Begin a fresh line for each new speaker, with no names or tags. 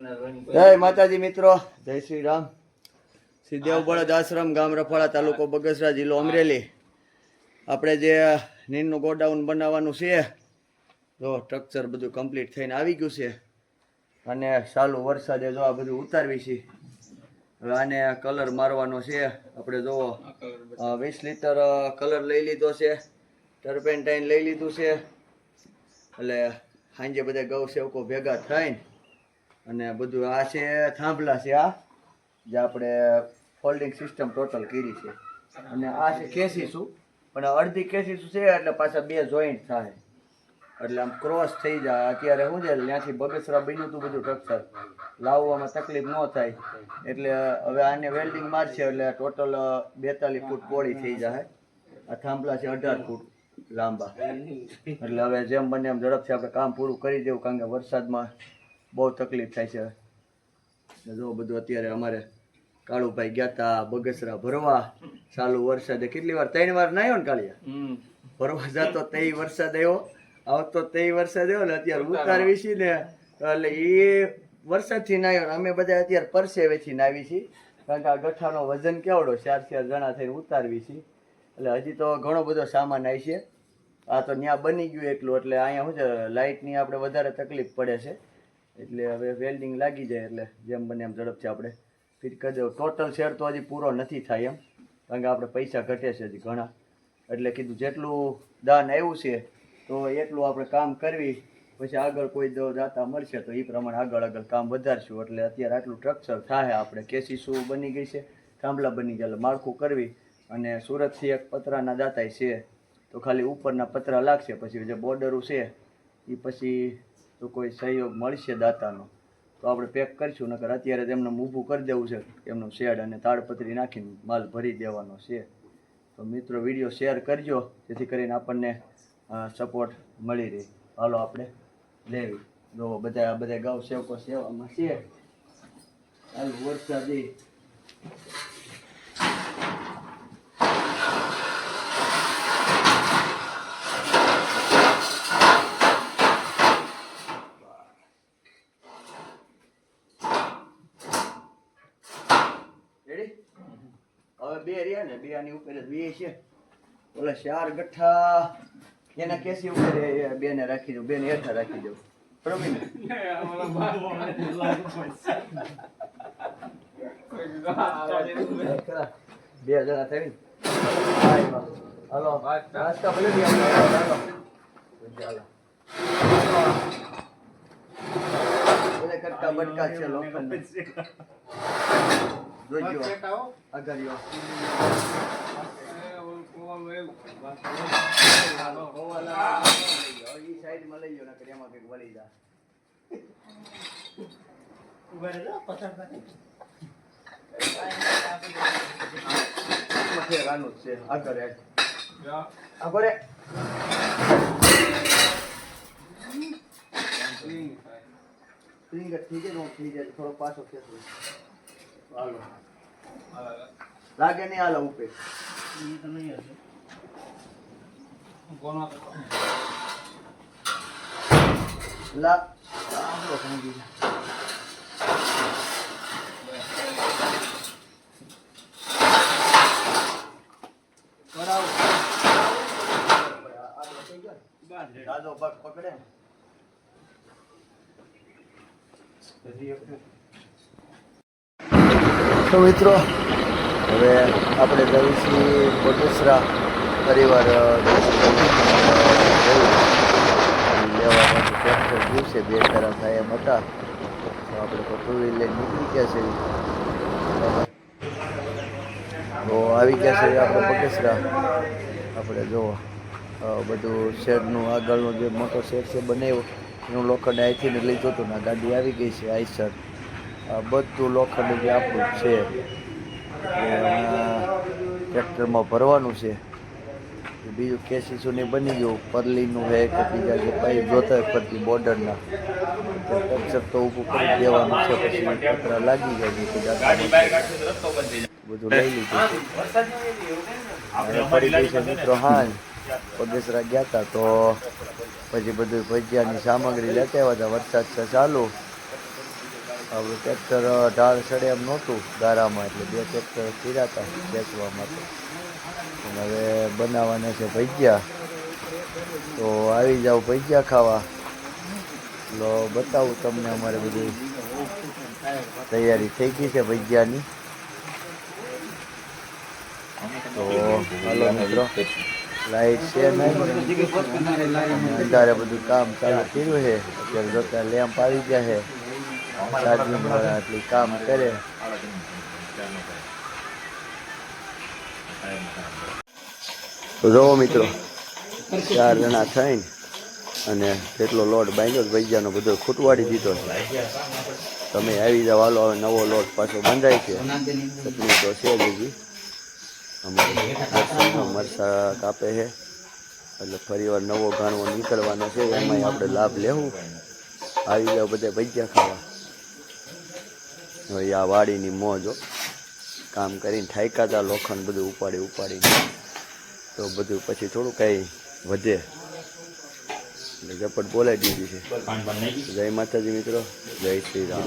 જય માતાજી મિત્રો. જય શ્રી રામ. સિદ્ધેવ બળદ આશ્રમ ગામ રફાળા તાલુકો બગસરા જિલ્લો અમરેલી. આપણે જે નીરનું ગોડાઉન બનાવવાનું છે જો સ્ટ્રક્ચર બધું કમ્પ્લીટ થઈને આવી ગયું છે. અને ચાલુ વરસાદે જો આ બધું ઉતારવી છે. હવે આને કલર મારવાનો છે. આપણે જોવો વીસ લીટર કલર લઈ લીધો છે. ટર્પેન્ટાઇન લઈ લીધું છે. એટલે સાંજે બધા ગૌ સેવકો ભેગા થઈને અને બધું આ છે, થાંભલા છે આ, જે આપણે ફોલ્ડિંગ સિસ્ટમ ટોટલ કરી છે. અને આ છે કેસીસું પણ અડધી કેસીસું છે એટલે પાછા બે જોઈન્ટ થાય. એટલે આમ ક્રોસ થઈ જાય. અત્યારે શું છે, ત્યાંથી બગસરા બન્યું હતું બધું સ્ટ્રક્ચર લાવવામાં તકલીફ ન થાય. એટલે હવે આને વેલ્ડિંગ મારશે એટલે ટોટલ બેતાલીસ ફૂટ પોળી થઈ જાય. આ થાંભલા છે અઢાર ફૂટ લાંબા. એટલે હવે જેમ બને એમ ઝડપથી આપણે કામ પૂરું કરી દેવું, કારણ કે વરસાદમાં બહુ તકલીફ થાય છે. જો બધું અત્યારે અમારે કાળુભાઈ ગયા તા બગસરા ભરવા. ચાલુ વરસાદે કેટલી વાર? ત્રણ વાર નાયો ને કાળિયા? ભરવા જતો તે વરસાદ આવ્યો. આવતો તે વરસાદ આવ્યો ને અત્યારે ઉતારવી છે ને. એટલે એ વરસાદથી નાયો ને અમે બધા અત્યારે પરસેવેથી નાવી છીએ કારણ કે આ ગઠ્ઠાનો વજન કેવડો? ચાર ચાર જણા થઈને ઉતારવી છીએ એટલે હજી તો ઘણો બધો સામાન આવી છે. આ તો ત્યાં બની ગયું એટલું એટલે અહીંયા શું છે લાઇટની આપણે વધારે તકલીફ પડે છે. એટલે હવે વેલ્ડિંગ લાગી જાય એટલે જેમ બને એમ ઝડપથી આપણે ફિટ કરી દઉં ટોટલ શેર તો હજી પૂરો નથી થાય એમ, કારણ કે આપણે પૈસા ઘટે છે હજી ઘણા. એટલે કીધું જેટલું દાન આવ્યું છે, તો એટલું આપણે કામ કરવી. પછી આગળ કોઈ દાતા મળશે તો એ પ્રમાણે આગળ આગળ કામ વધારશું. એટલે અત્યારે આટલું સ્ટ્રક્ચર થાય આપણે કેસીસુ બની ગઈ છે, થાંભલા બની ગયા, એટલે માળખું કરવી. અને સુરતથી એક પતરાના દાતાય છે, તો ખાલી ઉપરના પતરા લાગશે, પછી જે બોર્ડરું છે એ પછી તો કોઈ સહયોગ મળશે દાતાનો. તો આપણે પેક કરીશું, નકર અત્યારે તેમને ઊભું કરી દેવું છે, એમનું શેડ અને તાડપત્રી નાખીને માલ ભરી દેવાનો છે. તો મિત્રો, વીડિયો શેર કરજો, જેથી કરીને આપણને સપોર્ટ મળી રહે. હાલો આપણે લેવી. જો બધા બધા ગાઉ સેવકો સેવામાં છે. હાલ, વરસાદી હવે બે રહ્યા ને બે આની ઉપર બે છે. ઓલા ચાર ગઠ્ઠા. એના કેસી ઉપર બે ને રાખી દઉં બે ને હેઠા રાખી દઉં. બરોબર બે જણા થઈ હલો, નાસ્તા ભલે બી. ચાલો. બધા કટકા બટકા છે લોખંડ જોઈજો આગળ યો. ઓવાલા ઈ સાઈડમાં લઈ જાઓ નકર એમાં કંઈક વળી જા આમાં છે રાનું જ છે આગળ. આગળ. સ્પ્રિંગ થઈ જાય થોડો પાછો ખેંચવો હાલો. લાગે નહીં હાલો ઉપે. લા સમજી? દાદો પકડે. ને તો મિત્રો, હવે આપણે છીએ કોટેશ્વરા પરિવાર લેવા ટ્રેક્ટર દિવસે બે ખરા થાય એમ હતા. તો આપણે ટુ વ્હીલ લઈને નીકળી ગયા છે. તો આવી ગયા છે આપણે કોટેશ્વરા આપણે જોવો બધું શેડનું આગળનો જે મોટો શેડ છે બનાવ્યો, એનું લોખંડ અહીંથી લઈ હતું ને ગાડી આવી ગઈ છે આઈસર. બધું લોખંડ જે આપણું છે ટ્રેક્ટરમાં ભરવાનું છે. બીજું કેસીસું ને બની ગયું પરલીનું છે કે બીજા જે પાઇપ જોતા હોય ફરતી બોર્ડરના. સ્ટ્રક્ચર તો ઊભું કરી દેવાનું છે પછી કચરા લાગી જાય છે બધું લઈ લીધું. ફરી ગઈ છે મિત્રો હા. પગેસરા ગયા હતા તો પછી બધું ભજીયાની સામગ્રી લેતા આવ્યા હતા વરસાદ છે ચાલુ. આપણું ટ્રેક્ટર ઢાળ સડે એમ નહોતું ગારામાં, એટલે બે ટ્રેક્ટર હતા વેચવા માટે અને હવે બનાવવાના છે ભજીયા. તો આવી જાઓ ભજીયા ખાવા. લો, બતાવું તમને અમારે બધી તૈયારી થઈ ગઈ છે ભજીયાની. તો, હાલો મિત્રો, લાઈટ છે નહીં. અંધારે બધું કામ ચાલુ કર્યું છે. અત્યારે જોતા લેમ્પ આવી ગયા છે. ચાર્જિંગ વાળા એટલી કામ કરે. જોવો મિત્રો, ચાર જણા થઈને અને કેટલો લોટ બાંધ્યો ભૈયાનો બધો ખૂટવાડી દીધો છે. તમે આવી જાવ હાલો, હવે નવો લોટ પાછો બંધાય છે. તકલીફ તો છે બીજી અમારે મરચા કાપે છે. એટલે ફરી વાર નવો ગાણવો નીકળવાનો છે. એમાંય આપણે લાભ લેવું. આવી જાવ બધે ભજીયા ખાવા. હવે આ વાડીની મોજો કામ કરીને થાક્યા હતા લોખંડ બધું ઉપાડી ઉપાડીને. તો બધું પછી થોડું કાંઈ વધે. એટલે ઝપટ બોલાવી દીધી છે. જય માતાજી મિત્રો. જય શ્રી રામ.